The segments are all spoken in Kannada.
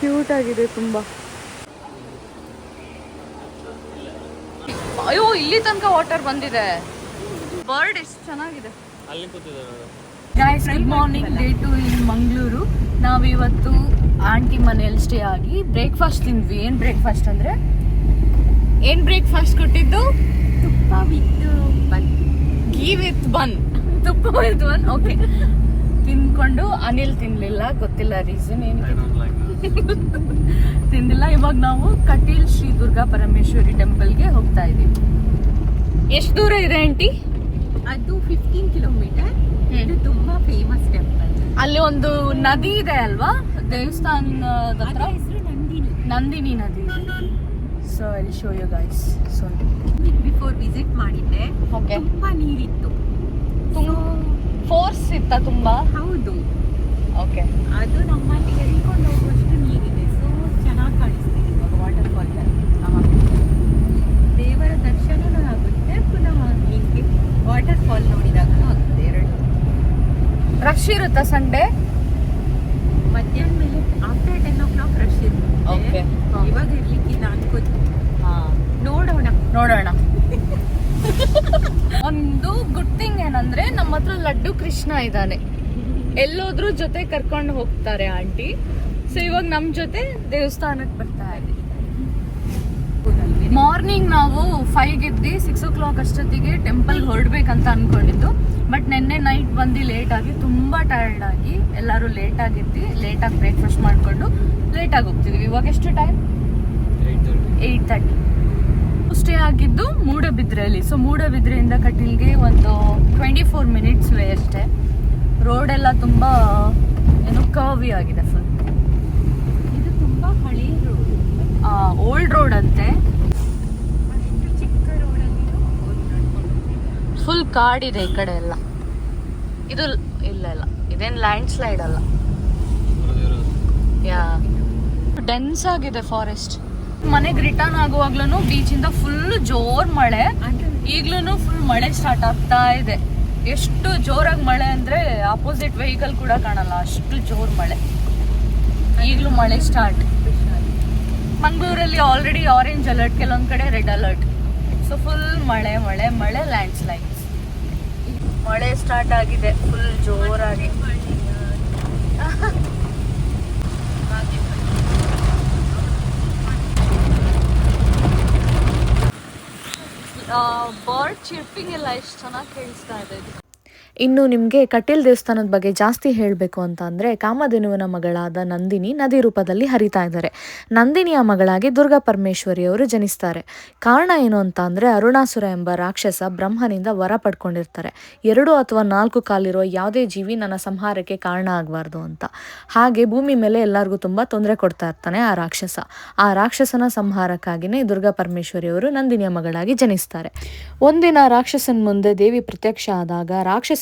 ಕ್ಯೂಟ್ ಆಗಿದೆ ತುಂಬಾ. ಅಯ್ಯೋ ಇಲ್ಲಿ ತನಕ ವಾಟರ್ ಬಂದಿದೆ. ಬರ್ಡ್ ಎಷ್ಟು ಚೆನ್ನಾಗಿದೆ. ಅಲ್ಲಿ ಕೂತಿದ್ದಾರೆ guys good morning day two in Mangaluru ನಾವಿವತ್ತು ಆಂಟಿ ಮನೆಯಲ್ಲಿ ಸ್ಟೇ ಆಗಿ ಬ್ರೇಕ್ಫಾಸ್ಟ್ ತಿಂದ್ವಿ. ಏನು ಬ್ರೇಕ್ಫಾಸ್ಟ್ ಅಂದರೆ? ಏನು ಬ್ರೇಕ್ಫಾಸ್ಟ್ ಕೊಟ್ಟಿದ್ದು? ತುಪ್ಪ with bun. Ghee with bun. ತುಪ್ಪ ವಿತ್ ಬನ್? ಓಕೆ ತಿನ್ಕೊಂಡು ಅನಿಲ್ ತಿನ್ಲಿಲ್ಲ ಗೊತ್ತಿಲ್ಲ ರೀಸನ್ ಏನು ತಿಂದಿಲ್ಲ ಇವಾಗ ನಾವು ಕಟೀಲ್ ಶ್ರೀ ದುರ್ಗಾ ಪರಮೇಶ್ವರಿ ಟೆಂಪಲ್ಗೆ ಹೋಗ್ತಾ ಇದೀವಿ ಎಷ್ಟು ದೂರ ಇದೆ ಆಂಟಿ? ಅದು ಫಿಫ್ಟೀನ್ ಕಿಲೋಮೀಟರ್ ಇದು ತುಂಬಾ ಫೇಮಸ್ ಟೆಂಪಲ್ ಅಲ್ಲಿ ಒಂದು ನದಿ ಇದೆ ಅಲ್ವಾ? ದೇವಸ್ಥಾನದ ಹತ್ರ? ಹೆಸರು ನಂದಿನಿ. ನಂದಿನಿ ನದಿ. So I show you guys so before visit ಮಾಡಿದ್ದೆ. ಓಕೆ ತುಂಬಾ ನೀರಿತ್ತು. ಫೋರ್ಸ್ ಇತ್ತ ತುಂಬಾ? ಹೌದು. ಓಕೆ ಅದು ನಮ್ಮಲ್ಲಿ ಎಳ್ಕೊಂಡು ಹೋಗುವಷ್ಟು ನೀರಿದೆ. ಸೊ ಚೆನ್ನಾಗಿ ಕಾಣಿಸ್ತಿದೆ ಇವಾಗ ವಾಟರ್ ಫಾಲ್ ದೇವರ ದರ್ಶನನೂ ಆಗುತ್ತೆ ಪುನಃ ಹೀಗೆ ವಾಟರ್ ಫಾಲ್ ನೋಡಿದಾಗಲೂ ಆಗುತ್ತೆ ಎರಡು. ರಶ್ ಇರುತ್ತಾ ಸಂಡೇ ಮಧ್ಯಾಹ್ನ ಮೇಲೆ after ten o'clock rush. ಇರುತ್ತೆ. ಇವಾಗ ಇರ್ಲಿಕ್ಕಿಲ್ಲ ಅನ್ಕೋತೀನಿ. ನೋಡೋಣ. ನೋಡೋಣ. ಒಂದು ಗುಡ್ ಹತ್ರ ಲಡ್ಡು ಕೃಷ್ಣ ಇದ್ದಾನೆ. ಎಲ್ಲೋದ್ರೂ ಜೊತೆ ಕರ್ಕೊಂಡು ಹೋಗ್ತಾರೆ ಆಂಟಿ. ಸೊ ಇವಾಗ ನಮ್ಮ ಜೊತೆ ದೇವಸ್ಥಾನಕ್ಕೆ ಬರ್ತಾ ಇದೆ. ಮಾರ್ನಿಂಗ್ ನಾವು ಫೈವ್ ಎದ್ದು ಸಿಕ್ಸ್ ಓ ಕ್ಲಾಕ್ ಅಷ್ಟೊತ್ತಿಗೆ ಟೆಂಪಲ್ಗೆ ಹೊರಡ್ಬೇಕಂತ ಅನ್ಕೊಂಡಿದ್ದು. ಬಟ್ ನಿನ್ನೆ ನೈಟ್ ಬಂದು ಲೇಟ್ ಆಗಿ ತುಂಬಾ ಟಯರ್ಡ್ ಆಗಿ ಎಲ್ಲರೂ ಲೇಟ್ ಆಗಿದ್ದು ಲೇಟಾಗಿ ಬ್ರೇಕ್ಫಾಸ್ಟ್ ಮಾಡ್ಕೊಂಡು ಲೇಟಾಗಿ ಹೋಗ್ತಿದ್ವಿ. ಇವಾಗ ಎಷ್ಟು ಟೈಮ್ ಏಯ್ಟ್ ತರ್ಟಿ ಸ್ಟೇ ಆಗಿದ್ದು ಮೂಡಬಿದ್ರೆಯಲ್ಲಿ. ಸೊ ಮೂಡಬಿದ್ರೆಯಿಂದ ಕಟೀಲ್ಗೆ ಒಂದು ಟ್ವೆಂಟಿ ಫೋರ್ ಮಿನಿಟ್ಸ್ ವೇ ಅಷ್ಟೇ. ರೋಡ್ ಎಲ್ಲ ತುಂಬ ಏನು ಕರ್ವಿ ಆಗಿದೆ ಫುಲ್ ಇದು ತುಂಬ ಹಳೆ ರೋಡ್ ಓಲ್ಡ್ ರೋಡ್ ಅಂತೆ. ರೋಡಲ್ಲಿ ಫುಲ್ ಕಾಡಿದೆ ಈ ಕಡೆ ಎಲ್ಲ. ಇದು ಇಲ್ಲ ಇಲ್ಲ. ಇದೇನು ಲ್ಯಾಂಡ್ ಸ್ಲೈಡ್ ಅಲ್ಲ ಯಾ. ಡೆನ್ಸ್ ಆಗಿದೆ ಫಾರೆಸ್ಟ್ ಮನೆಗೆ ರಿಟರ್ನ್ ಆಗುವಾಗ್ಲೂ ಬೀಚಿಂದ ಫುಲ್ ಜೋರ್ ಮಳೆ. ಈಗ್ಲೂ ಫುಲ್ ಮಳೆ ಸ್ಟಾರ್ಟ್ ಆಗ್ತಾ ಇದೆ. ಎಷ್ಟು ಜೋರಾಗಿ ಮಳೆ ಅಂದ್ರೆ ಅಪೋಸಿಟ್ ವೆಹಿಕಲ್ ಕೂಡ ಕಾಣಲ್ಲ, ಅಷ್ಟು ಜೋರ್ ಮಳೆ. ಈಗಲೂ ಮಳೆ ಸ್ಟಾರ್ಟ್ ಮಂಗಳೂರಲ್ಲಿ ಆಲ್ರೆಡಿ ಆರೆಂಜ್ ಅಲರ್ಟ್ ಕೆಲವೊಂದ್ ಕಡೆ ರೆಡ್ ಅಲರ್ಟ್ ಸೊ ಫುಲ್ ಮಳೆ ಮಳೆ ಮಳೆ ಲ್ಯಾಂಡ್ ಸ್ಲೈಡ್ಸ್ ಮಳೆ ಸ್ಟಾರ್ಟ್ ಆಗಿದೆ ಫುಲ್ ಜೋರಾಗಿ. ಬರ್ಡ್ ಚಿರ್ಪಿಂಗ್ ಎಲ್ಲ ಎಷ್ಟು ಚೆನ್ನಾಗಿ ಕೇಳಿಸ್ತಾ ಇದೆ. ಇನ್ನು ನಿಮಗೆ ಕಟೀಲ್ ದೇವಸ್ಥಾನದ ಬಗ್ಗೆ ಜಾಸ್ತಿ ಹೇಳಬೇಕು ಅಂತ ಅಂದರೆ ಕಾಮಧೇನುವಿನ ಮಗಳಾದ ನಂದಿನಿ ನದಿ ರೂಪದಲ್ಲಿ ಹರಿತಾ ಇದ್ದಾರೆ. ನಂದಿನಿಯ ಮಗಳಾಗಿ ದುರ್ಗಾ ಪರಮೇಶ್ವರಿಯವರು ಜನಿಸ್ತಾರೆ. ಕಾರಣ ಏನು ಅಂತ ಅಂದರೆ ಅರುಣಾಸುರ ಎಂಬ ರಾಕ್ಷಸ ಬ್ರಹ್ಮನಿಂದ ವರ ಪಡ್ಕೊಂಡಿರ್ತಾರೆ. ಎರಡು ಅಥವಾ ನಾಲ್ಕು ಕಾಲಿರೋ ಯಾವುದೇ ಜೀವಿ ನನ್ನ ಸಂಹಾರಕ್ಕೆ ಕಾರಣ ಆಗಬಾರ್ದು ಅಂತ. ಹಾಗೆ ಭೂಮಿ ಮೇಲೆ ಎಲ್ಲರಿಗೂ ತುಂಬ ತೊಂದರೆ ಕೊಡ್ತಾ ಇರ್ತಾನೆ ಆ ರಾಕ್ಷಸ. ಆ ರಾಕ್ಷಸನ ಸಂಹಾರಕ್ಕಾಗಿಯೇ ದುರ್ಗಾ ಪರಮೇಶ್ವರಿಯವರು ನಂದಿನಿಯ ಮಗಳಾಗಿ ಜನಿಸ್ತಾರೆ. ಒಂದಿನ ರಾಕ್ಷಸನ ಮುಂದೆ ದೇವಿ ಪ್ರತ್ಯಕ್ಷ ಆದಾಗ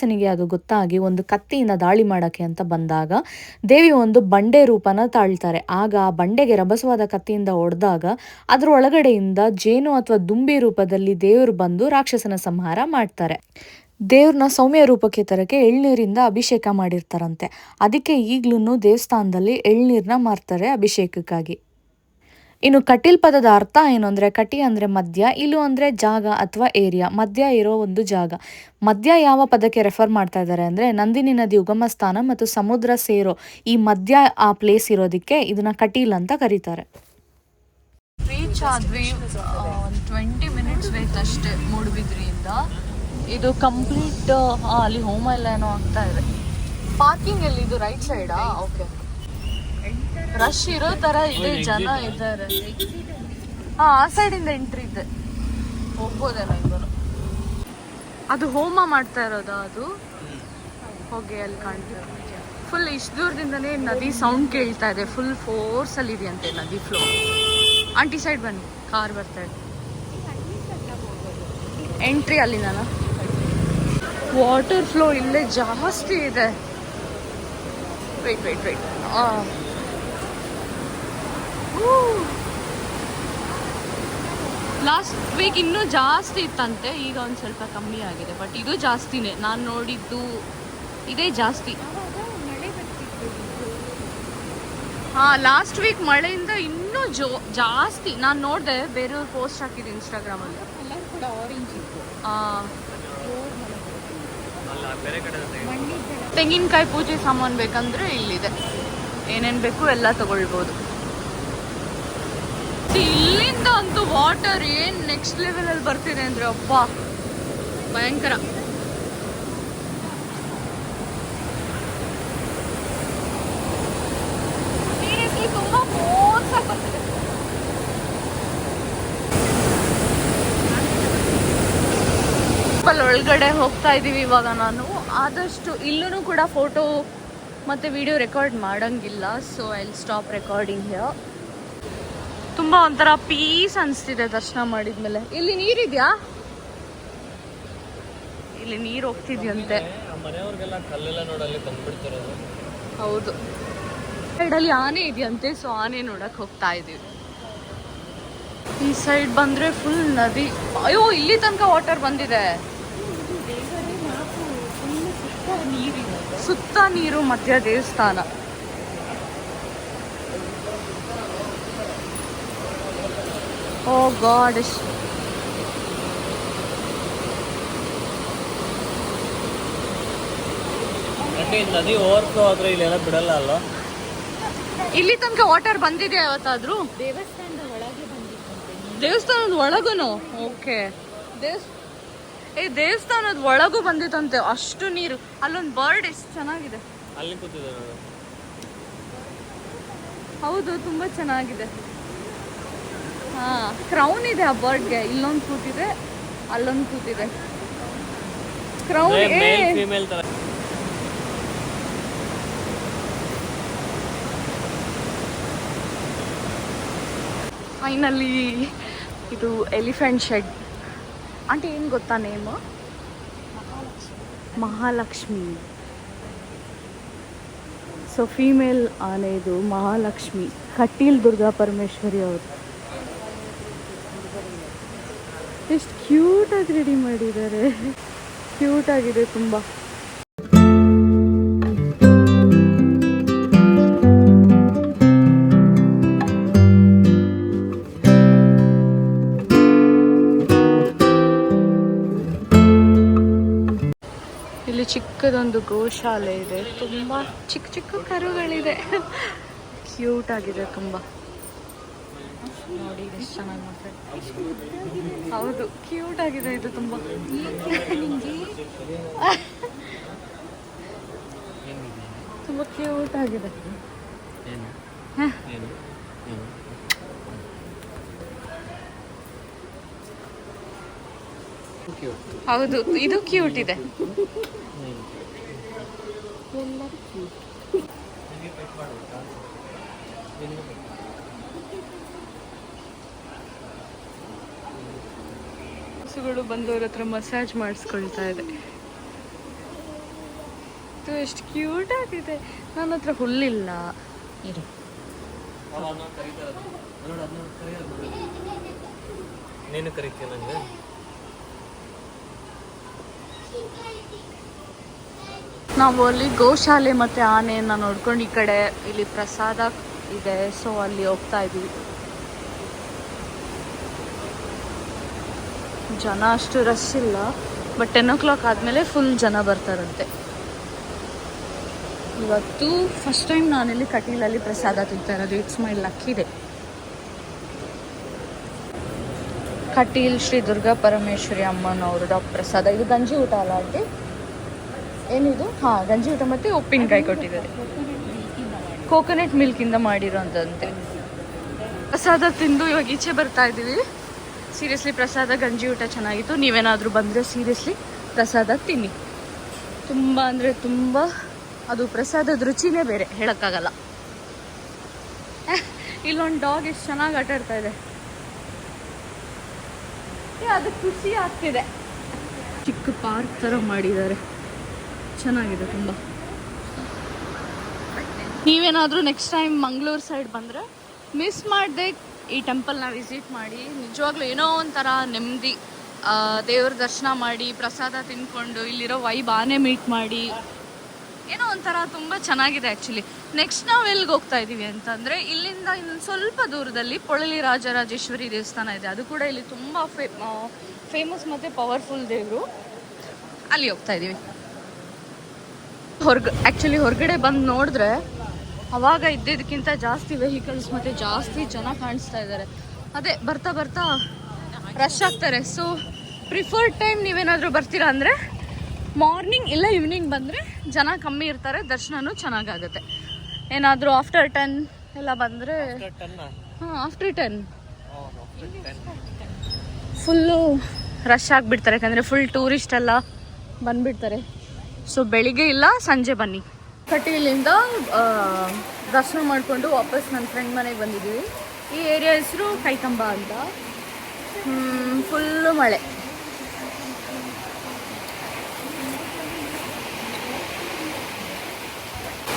ರಾಕ್ಷಸನಿಗೆ ಅದು ಗೊತ್ತಾಗಿ ಒಂದು ಕತ್ತಿಯಿಂದ ದಾಳಿ ಮಾಡೋಕ್ಕೆ ಅಂತ ಬಂದಾಗ ದೇವಿ ಒಂದು ಬಂಡೆ ರೂಪನ ತಾಳ್ತಾರೆ. ಆಗ ಆ ಬಂಡೆಗೆ ರಭಸವಾದ ಕತ್ತಿಯಿಂದ ಹೊಡೆದಾಗ ಅದರ ಒಳಗಡೆಯಿಂದ ಜೇನು ಅಥವಾ ದುಂಬಿ ರೂಪದಲ್ಲಿ ದೇವರು ಬಂದು ರಾಕ್ಷಸನ ಸಂಹಾರ ಮಾಡ್ತಾರೆ. ದೇವ್ರನ್ನ ಸೌಮ್ಯ ರೂಪಕ್ಕೆ ತರಕ್ಕೆ ಎಳ್ನೀರಿಂದ ಅಭಿಷೇಕ ಮಾಡಿರ್ತಾರಂತೆ. ಅದಕ್ಕೆ ಈಗ್ಲೂ ದೇವಸ್ಥಾನದಲ್ಲಿ ಎಳ್ನೀರನ್ನ ಮಾರ್ತಾರೆ ಅಭಿಷೇಕಕ್ಕಾಗಿ. ಇನ್ನು ಕಟೀಲ್ ಪದದ ಅರ್ಥ ಏನು ಅಂದರೆ ಕಟಿ ಅಂದರೆ ಮಧ್ಯ, ಇಲು ಅಂದರೆ ಜಾಗ ಅಥವಾ ಏರಿಯಾ. ಮಧ್ಯ ಇರೋ ಒಂದು ಜಾಗ. ಮಧ್ಯ ಯಾವ ಪದಕ್ಕೆ ರೆಫರ್ ಮಾಡ್ತಾ ಇದ್ದಾರೆ ಅಂದರೆ ನಂದಿನಿ ನದಿ ಉಗಮ ಸ್ಥಾನ ಮತ್ತು ಸಮುದ್ರ ಸೇರೋ ಈ ಮಧ್ಯ ಆ ಪ್ಲೇಸ್ ಇರೋದಕ್ಕೆ ಇದನ್ನ ಕಟೀಲ್ ಅಂತ ಕರೀತಾರೆ. ರೀಚ್ ಆದ್ವಿ ಟ್ವೆಂಟಿ ಮಿನಿಟ್ಸ್ ಬೇಕು ಅಷ್ಟೇ ಮೂಡುಬಿದ್ರಿಯಿಂದ. ಇದು ಕಂಪ್ಲೀಟ್ ಅಲ್ಲಿ ಹೋಮ ಎಲ್ಲ ಏನೋ ಆಗ್ತಾ ಇದೆ. ಪಾರ್ಕಿಂಗ್ ಎಲ್ಲಿ ಇದು ರೈಟ್ ಸೈಡಾ ಓಕೆ ರಶ್ ಇರೋ ತರ ಇದೆ ಜನ ಇದ್ದಾರೆ. ಹಾ ಆ ಸೈಡಿಂದ ಎಂಟ್ರಿ ಇದೆ. ಹೋಗ್ಬೋದೇನ ಇಬ್ಬರು ಅದು ಹೋಮ ಮಾಡ್ತಾ ಇರೋದಾ ಅದು? ಹೋಗಿ ಅಲ್ಲಿ ಕಾಣ್ತಾ ಫುಲ್ ಇಷ್ಟು ದೂರದಿಂದನೇ ನದಿ ಸೌಂಡ್ ಕೇಳ್ತಾ ಇದೆ. ಫುಲ್ ಫೋರ್ಸ್ ಅಲ್ಲಿ ಇದೆಯಂತೆ ನದಿ ಫ್ಲೋ ಆಂಟಿ ಸೈಡ್ ಬನ್ನಿ. ಕಾರ್ ಬರ್ತಾ ಇದೆ. ಎಂಟ್ರಿ ಅಲ್ಲಿ ನಾನು ವಾಟರ್ ಫ್ಲೋ ಇಲ್ಲೇ ಜಾಸ್ತಿ ಇದೆ. Wait wait wait last week ಇನ್ನೂ ಜಾಸ್ತಿ ಇತ್ತಂತೆ, ಈಗ ಒಂದು ಸ್ವಲ್ಪ ಕಮ್ಮಿ ಆಗಿದೆ ಬಟ್ ಇದು ಜಾಸ್ತಿನೇ. ನಾನು ನೋಡಿದ್ದು ಇದೇ ಜಾಸ್ತಿ. ಹಾ ಲಾಸ್ಟ್ ವೀಕ್ ಮಳೆಯಿಂದ ಇನ್ನೂ ಜೋ, ಜಾಸ್ತಿ. ನಾನು ನೋಡಿದೆ, ಬೇರೆಯವ್ರು ಪೋಸ್ಟ್ ಹಾಕಿದ್ದು ಇನ್ಸ್ಟಾಗ್ರಾಮಲ್ಲಿ ತೆಂಗಿನಕಾಯಿ ಪೂಜೆ ಸಾಮಾನು ಬೇಕಂದ್ರೆ ಇಲ್ಲಿದೆ. ಏನೇನು ಬೇಕು ಎಲ್ಲ ತಗೊಳ್ಬೋದು. ಇಲ್ಲಿಂದ ಅಂತೂ ವಾಟರ್ ಏನ್ ನೆಕ್ಸ್ಟ್ ಲೆವೆಲ್ ಅಲ್ಲಿ ಬರ್ತಿದೆ ಅಂದ್ರೆ ಅಪ್ಪ ಭಯಂಕರ. ಒಳಗಡೆ ಹೋಗ್ತಾ ಇದೀವಿ ಇವಾಗ ನಾನು. ಆದಷ್ಟು ಇಲ್ಲೂ ಕೂಡ ಫೋಟೋ ಮತ್ತೆ ವಿಡಿಯೋ ರೆಕಾರ್ಡ್ ಮಾಡಂಗಿಲ್ಲ so I stop recording here ತುಂಬಾ ಒಂಥರ ಪೀಸ್ ಅನಿಸ್ತಿದೆ ದರ್ಶನ ಮಾಡಿದ್ಮೇಲೆ. ಇಲ್ಲಿ ನೀರಿದ್ಯಾ? ಇಲ್ಲಿ ನೀರು ಹೋಗ್ತಿದ್ಯಂತೆ. ಹೌದು. ಸೈಡಲ್ಲಿ ಆನೆ ಇದೆಯಂತೆ ಸೊ ಆನೆ ನೋಡಕ್ ಹೋಗ್ತಾ ಇದೀವಿ ಈ ಸೈಡ್ ಬಂದ್ರೆ ಫುಲ್ ನದಿ. ಅಯ್ಯೋ, ಇಲ್ಲಿ ತನಕ ವಾಟರ್ ಬಂದಿದೆ. ಸುತ್ತ ನೀರು, ಮಧ್ಯ ದೇವಸ್ಥಾನ. ಓ ಗಾಡ್ ನದಿ ಓವರ್ಫ್ಲೋ ಆದ್ರೆ ಇಲ್ಲೆಲ್ಲ ಬಿಡಲ್ಲ ಅಲ್ವಾ? ಇಲ್ಲಿ ತನಕ ವಾಟರ್ ಬಂದಿದೆ ಯಾವತ್ತಾದ್ರೂ? ದೇವಸ್ಥಾನದ ಒಳಗೆ ಬಂದಿತ್ತಂತೆ ದೇವಸ್ಥಾನದ ಒಳಗೂ ಓಕೆ ದೇವಸ್ ಏ ದೇವಸ್ಥಾನದ ಒಳಗೂ ಬಂದಿತ್ತಂತೆ. ಅಷ್ಟು ನೀರು. ಅಲ್ಲೊಂದು ಬರ್ಡ್ ಎಷ್ಟು ಚೆನ್ನಾಗಿದೆ. ಅಲ್ಲಿ ಕೂತಿದ್ದಾರೆ. ಹೌದು ತುಂಬಾ ಚೆನ್ನಾಗಿದೆ. ಹಾ. ಕ್ರೌನ್ ಇದೆ ಆ ಬರ್ಡ್ಗೆ ಇಲ್ಲೊಂದು ಕೂತಿದೆ ಅಲ್ಲೊಂದು ಕೂತಿದೆ ಕ್ರೌನ್ ಮೇಲ್ ಫಿಮೇಲ್ ತರ. ಫೈನಲಿ ಇದು ಎಲಿಫೆಂಟ್ ಶೆಡ್ ಆಂಟಿ ಏನು ಗೊತ್ತಾ ನೇಮ್ ಮಹಾಲಕ್ಷ್ಮಿ. ಸೊ ಫೀಮೇಲ್ ಆನೆ ಇದು ಮಹಾಲಕ್ಷ್ಮಿ. ಕಟೀಲ್ ದುರ್ಗಾ ಪರಮೇಶ್ವರಿ ಅವರು. ಎಷ್ಟು ಕ್ಯೂಟಾಗಿ ರೆಡಿ ಮಾಡಿದ್ದಾರೆ. ಕ್ಯೂಟ್ ಆಗಿದೆ ತುಂಬ. ಇಲ್ಲಿ ಚಿಕ್ಕದೊಂದು ಗೋಶಾಲೆ ಇದೆ. ತುಂಬಾ ಚಿಕ್ಕ ಚಿಕ್ಕ ಕರುಗಳಿದೆ. ಕ್ಯೂಟ್ ಆಗಿದೆ ತುಂಬಾ. ನೋಡಿ ಎಷ್ಟು ಚೆನ್ನಾಗಿ ಮಾಡ್ತಾರೆ. ಹೌದು ಕ್ಯೂಟ್ ಆಗಿದೆ ಇದು ತುಂಬಾ. ತುಂಬಾ ಕ್ಯೂಟ್ ಆಗಿದೆ. ಹೌದು, ಇದು ಕ್ಯೂಟ್ ಇದೆ. ಹಸುಗಳು ಬಂದವ್ರ ಹತ್ರ ಮಸಾಜ್ ಮಾಡಿಸ್ಕೊಳ್ತಾ ಇದೆ. ಇದು ಎಷ್ಟು ಕ್ಯೂಟ್ ಆಗಿದೆ. ನನ್ನ ಹತ್ರ ಹುಲ್ಲಿಲ್ಲ. ಇರು. ನೀನು ಕರಿತೀಯ ನನಗೆ? ನಾವು ಅಲ್ಲಿ ಗೋಶಾಲೆ ಮತ್ತೆ ಆನೆಯನ್ನ ನೋಡ್ಕೊಂಡು ಈ ಕಡೆ ಇಲ್ಲಿ ಪ್ರಸಾದ ಇದೆ. ಸೊ ಅಲ್ಲಿ ಹೋಗ್ತಾ ಇದ್ದೀವಿ ಜನ ಅಷ್ಟು ರಶ್ ಇಲ್ಲ. ಬಟ್ ಟೆನ್ ಓ ಕ್ಲಾಕ್ ಆದಮೇಲೆ ಫುಲ್ ಜನ ಬರ್ತಾರಂತೆ. ಇವತ್ತು ಫಸ್ಟ್ ಟೈಮ್ ನಾನಿಲ್ಲಿ ಕಟೀಲಲ್ಲಿ ಪ್ರಸಾದ ತಿಂತಾ ಇರೋದು. It's my lucky day Kateel Shri Durga Parameshwari ಅಮ್ಮನವರು ಪ್ರಸಾದ. ಇದು ಗಂಜಿ ಊಟ ಅಲ್ಲ ಆಂಟಿ? ಏನಿದು? ಹಾಂ ಗಂಜಿ ಊಟ ಮತ್ತು ಉಪ್ಪಿನಕಾಯಿ ಕೊಟ್ಟಿದ್ದಾರೆ. ಕೋಕೋನಟ್ ಮಿಲ್ಕಿಂದ ಮಾಡಿರೋಂಥದ್ದಂತೆ ಪ್ರಸಾದ ತಿಂದು ಇವಾಗ ಈಚೆ ಬರ್ತಾ ಇದ್ದೀವಿ. ಸೀರಿಯಸ್ಲಿ ಪ್ರಸಾದ, ಗಂಜಿ ಊಟ ಚೆನ್ನಾಗಿತ್ತು. ನೀವೇನಾದರೂ ಬಂದರೆ ಸೀರಿಯಸ್ಲಿ ಪ್ರಸಾದ ತಿನ್ನಿ. ತುಂಬ ಅಂದರೆ ತುಂಬ, ಅದು ಪ್ರಸಾದದ ರುಚಿನೇ ಬೇರೆ, ಹೇಳೋಕ್ಕಾಗಲ್ಲ. ಇಲ್ಲೊಂದು ಡಾಗ್ ಎಷ್ಟು ಚೆನ್ನಾಗಿ ಆಟ ಆಡ್ತಾ ಇದೆ. ಅದು ಖುಷಿ ಆಗ್ತಿದೆ. ಚಿಕ್ಕ ಪಾರ್ಕ್ ಥರ ಮಾಡಿದ್ದಾರೆ. ಚೆನ್ನಾಗಿದೆ ತುಂಬ. ನೀವೇನಾದರೂ ನೆಕ್ಸ್ಟ್ ಟೈಮ್ ಮಂಗಳೂರು ಸೈಡ್ ಬಂದರೆ ಮಿಸ್ ಮಾಡದೆ ಈ ಟೆಂಪಲ್ನ ವಿಸಿಟ್ ಮಾಡಿ. ನಿಜವಾಗ್ಲೂ ಏನೋ ಒಂಥರ ನೆಮ್ಮದಿ. ದೇವ್ರ ದರ್ಶನ ಮಾಡಿ, ಪ್ರಸಾದ ತಿನ್ಕೊಂಡು, ಇಲ್ಲಿರೋ ವೈಬ್ ಆನೆ ಮೀಟ್ ಮಾಡಿ. ಏನೋ ಒಂಥರ ತುಂಬ ಚೆನ್ನಾಗಿದೆ ಆ್ಯಕ್ಚುಲಿ ನೆಕ್ಸ್ಟ್ ನಾವು ಎಲ್ಲಿಗೆ ಹೋಗ್ತಾ ಇದ್ದೀವಿ ಅಂತಂದರೆ, ಇಲ್ಲಿಂದ ಇನ್ನು ಸ್ವಲ್ಪ ದೂರದಲ್ಲಿ ಪೊಳಲಿ ರಾಜರಾಜೇಶ್ವರಿ ದೇವಸ್ಥಾನ ಇದೆ. ಅದು ಕೂಡ ಇಲ್ಲಿ ತುಂಬ ಫೇ ಫೇಮಸ್ ಮತ್ತು ಪವರ್ಫುಲ್ ದೇವರು. ಅಲ್ಲಿ ಹೋಗ್ತಾ ಇದ್ದೀವಿ ಹೊರ್ಗ ಆ್ಯಕ್ಚುಲಿ ಹೊರಗಡೆ ಬಂದು ನೋಡಿದ್ರೆ ಅವಾಗ ಇದ್ದಿದ್ದಕ್ಕಿಂತ ಜಾಸ್ತಿ ವೆಹಿಕಲ್ಸ್ ಮತ್ತು ಜಾಸ್ತಿ ಜನ ಕಾಣಿಸ್ತಾ ಇದ್ದಾರೆ. ಅದೇ ಬರ್ತಾ ಬರ್ತಾ ರಶ್ ಆಗ್ತಾರೆ. ಸೊ ಪ್ರಿಫರ್ಡ್ ಟೈಮ್ ನೀವೇನಾದರೂ ಬರ್ತೀರಾ ಅಂದರೆ ಮಾರ್ನಿಂಗ್ ಇಲ್ಲ ಈವ್ನಿಂಗ್ ಬಂದರೆ ಜನ ಕಮ್ಮಿ ಇರ್ತಾರೆ ದರ್ಶನವೂ ಚೆನ್ನಾಗಾಗುತ್ತೆ. ಏನಾದರೂ ಆಫ್ಟರ್ ಟೆನ್ ಎಲ್ಲ ಬಂದರೆ ಹಾಂ ಆಫ್ಟರ್ ಟೆನ್ ಫುಲ್ಲು ರಶ್ ಆಗಿಬಿಡ್ತಾರೆ. ಯಾಕಂದರೆ ಫುಲ್ ಟೂರಿಸ್ಟ್ ಎಲ್ಲ ಬಂದುಬಿಡ್ತಾರೆ. ಸೊ ಬೆಳಿಗ್ಗೆ ಇಲ್ಲ ಸಂಜೆ ಬನ್ನಿ. ಕಟೀಲಿಂದ ದರ್ಶನ ಮಾಡಿಕೊಂಡು ವಾಪಸ್ ನನ್ನ ಫ್ರೆಂಡ್ ಮನೆಗೆ ಬಂದಿದ್ದೀವಿ ಈ ಏರಿಯಾ ಹೆಸರು ಕೈಕಂಬ ಅಂತ. ಫುಲ್ಲು ಮಳೆ.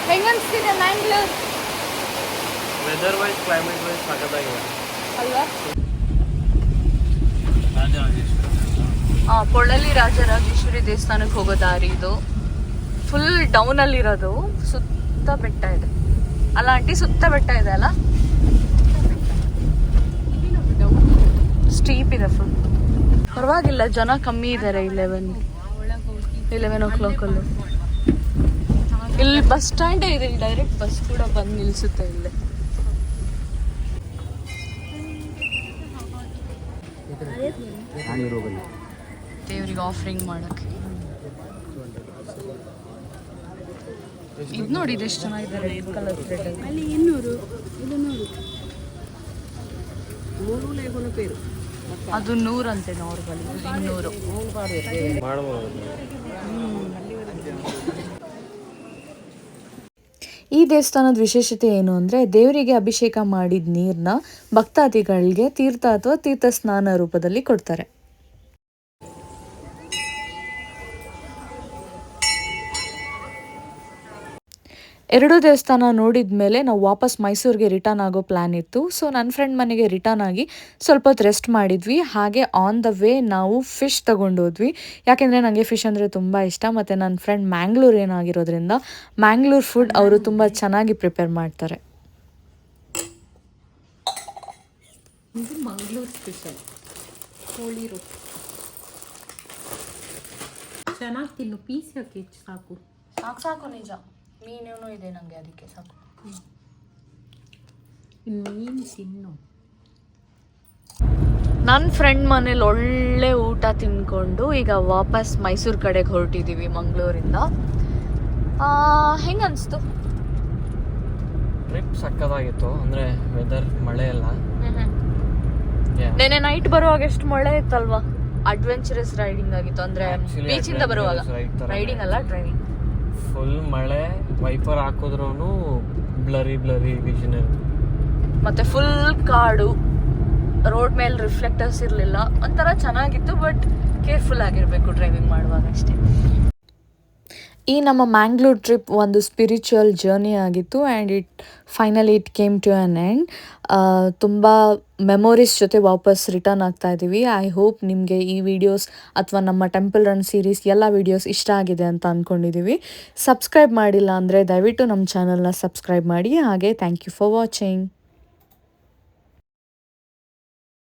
ಹೆಂಗನ್ಸ್ತಿದೆ Mangalore weather wise climate wise ಸಖತ್ತಾಗಿದೆ. ಅಲ್ವಾ? ಆ, ಪೊಳ್ಳಲಿ ರಾಜರಾಜೇಶ್ವರಿ ದೇವಸ್ಥಾನಕ್ಕೆ ಹೋಗೋ ದಾರಿ ಇದು. ಫುಲ್ ಡೌನ್ ಅಲ್ಲಿ ಇರೋದು ಸುತ್ತ ಬೆಟ್ಟ ಇದೆ. ಅಲ್ಲ ಆಂಟಿ ಸುತ್ತ ಬೆಟ್ಟ ಇದೆ ಅಲ್ಲ? ಸ್ಟೀಪ್ ಇದೆ ಫುಲ್ ಪರವಾಗಿಲ್ಲ ಜನ ಕಮ್ಮಿ ಇದ್ದಾರೆ ಇಲೆವೆನ್ ಇಲೆವೆನ್ ಓ ಅಲ್ಲಿ. ಇಲ್ಲಿ ಬಸ್ ಸ್ಟ್ಯಾಂಡೇ ಇದೆ ಇಲ್ಲಿ ಡೈರೆಕ್ಟ್ ಬಸ್ ಕೂಡ ಬಂದು ನಿಲ್ಸುತ್ತೆ ಇಲ್ಲೇ. ದೇವ್ರಿಗೆ ಆಫರಿಂಗ್ ಮಾಡಕ್ಕೆ. ಇದು ನೋಡಿ ಇದೆಷ್ಟು ಚೆನ್ನಾಗಿದೆ ರೆಡ್ ಕಲರ್ ಥ್ರೆಡ್ ಅಲ್ಲಿ. ಇನ್ನೂರು ಇದು ನೂರು ಮೂರು ಲೇಗುನ ಪೇರು. ಅದು ನೂರಂತೆ ನೋರ್ಗಳು ಇನ್ನೂರು. ಈ ದೇವಸ್ಥಾನದ ವಿಶೇಷತೆ ಏನು ಅಂದರೆ ದೇವರಿಗೆ ಅಭಿಷೇಕ ಮಾಡಿದ ನೀರನ್ನ ಭಕ್ತಾದಿಗಳಿಗೆ ತೀರ್ಥ ಅಥವಾ ತೀರ್ಥ ಸ್ನಾನ ರೂಪದಲ್ಲಿ ಕೊಡ್ತಾರೆ. ಎರಡೂ ದೇವಸ್ಥಾನ ನೋಡಿದ ಮೇಲೆ ನಾವು ವಾಪಸ್ ಮೈಸೂರಿಗೆ ರಿಟರ್ನ್ ಆಗೋ ಪ್ಲ್ಯಾನ್ ಇತ್ತು. ಸೊ ನನ್ನ ಫ್ರೆಂಡ್ ಮನೆಗೆ ರಿಟರ್ನ್ ಆಗಿ ಸ್ವಲ್ಪ ಹೊತ್ತು ರೆಸ್ಟ್ ಮಾಡಿದ್ವಿ. ಹಾಗೆ ಆನ್ ದ ವೇ ನಾವು ಫಿಶ್ ತೊಗೊಂಡೋದ್ವಿ. ಹೋದ್ವಿ ಯಾಕೆಂದರೆ ನನಗೆ ಫಿಶ್ ಅಂದರೆ ತುಂಬ ಇಷ್ಟ. ಮತ್ತು ನನ್ನ ಫ್ರೆಂಡ್ ಮ್ಯಾಂಗ್ಳೂರ್ ಏನಾಗಿರೋದ್ರಿಂದ ಮ್ಯಾಂಗ್ಳೂರ್ ಫುಡ್ ಅವರು ತುಂಬ ಚೆನ್ನಾಗಿ ಪ್ರಿಪೇರ್ ಮಾಡ್ತಾರೆ. ಇದು ಮಂಗಳೂರು ಸ್ಪೆಷಲ್ ಕೋಳಿ ರೊಟ್ಟಿ. ಚೆನ್ನಾಗಿ ತಿನ್ನು. ಪೀಸ್ ಹಾಕಿ ಸಾಕು. ಸಾಕು ಸಾಕು ನಿಜ. ಮೀನೇನೋ ಇದೆ ನನಗೆ ಅದಕ್ಕೆ ಸಾಕು. ಮೀನು ತಿನ್ನು. ನನ್ನ ಫ್ರೆಂಡ್ ಮನೇಲಿ ಒಳ್ಳೆ ಊಟ ತಿನ್ಕೊಂಡು ಈಗ ವಾಪಸ್ ಮೈಸೂರು ಕಡೆಗೆ ಹೊರಟಿದ್ದೀವಿ ಮಂಗಳೂರಿಂದ. ಹೆಂಗೆ ಅನಿಸ್ತು? ಟ್ರಿಪ್ ಸಕ್ಕದಾಗಿತ್ತು ಅಂದರೆ ವೆದರ್ ಮಳೆ ಎಲ್ಲ ನೆನ್ನೆ ನೆನೆ ನೈಟ್ ಬರುವಾಗ ಎಷ್ಟು ಮಳೆ ಇತ್ತಲ್ವಾ? ಅಡ್ವೆಂಚರಸ್ ರೈಡಿಂಗ್ ಆಗಿತ್ತು ಅಂದ್ರೆ ಬೀಚಿಂದ ಬರುವಾಗ. ರೈಡಿಂಗ್ ಅಲ್ಲ ಡ್ರೈವಿಂಗ್ ಫುಲ್ ಮಳೆ ವೈಪರ್ ಹಾಕಿದ್ರೂ ಬ್ಲರಿ ಬ್ಲರಿ ವಿಷನ್ ಮತ್ತೆ ಫುಲ್ ಕಾಡು ರೋಡ್ ಮೇಲೆ ರಿಫ್ಲೆಕ್ಟರ್ಸ್ ಇರಲಿಲ್ಲ. ಒಂಥರ ಚೆನ್ನಾಗಿತ್ತು ಬಟ್ ಕೇರ್ಫುಲ್ ಆಗಿರಬೇಕು ಡ್ರೈವಿಂಗ್ ಮಾಡುವಾಗ ಅಷ್ಟೇ. ಈ ನಮ್ಮ ಮ್ಯಾಂಗ್ಳೂರ್ ಟ್ರಿಪ್ ಒಂದು ಸ್ಪಿರಿಚುವಲ್ ಜರ್ನಿ ಆಗಿತ್ತು and it finally it came to an end ತುಂಬ ಮೆಮೊರೀಸ್ ಜೊತೆ ವಾಪಸ್ ರಿಟರ್ನ್ ಆಗ್ತಾ ಇದ್ದೀವಿ ಐ ಹೋಪ್ ನಿಮಗೆ ಈ ವಿಡಿಯೋಸ್ ಅಥವಾ ನಮ್ಮ ಟೆಂಪಲ್ ರನ್ ಸೀರೀಸ್ ಎಲ್ಲ ವಿಡಿಯೋಸ್ ಇಷ್ಟ ಆಗಿದೆ ಅಂತ ಅಂದ್ಕೊಂಡಿದ್ದೀವಿ ಸಬ್ಸ್ಕ್ರೈಬ್ ಮಾಡಿಲ್ಲ ಅಂದರೆ ದಯವಿಟ್ಟು ನಮ್ಮ ಚಾನಲ್ನ ಸಬ್ಸ್ಕ್ರೈಬ್ ಮಾಡಿ. ಹಾಗೆ ಥ್ಯಾಂಕ್ ಯು ಫಾರ್ ವಾಚಿಂಗ್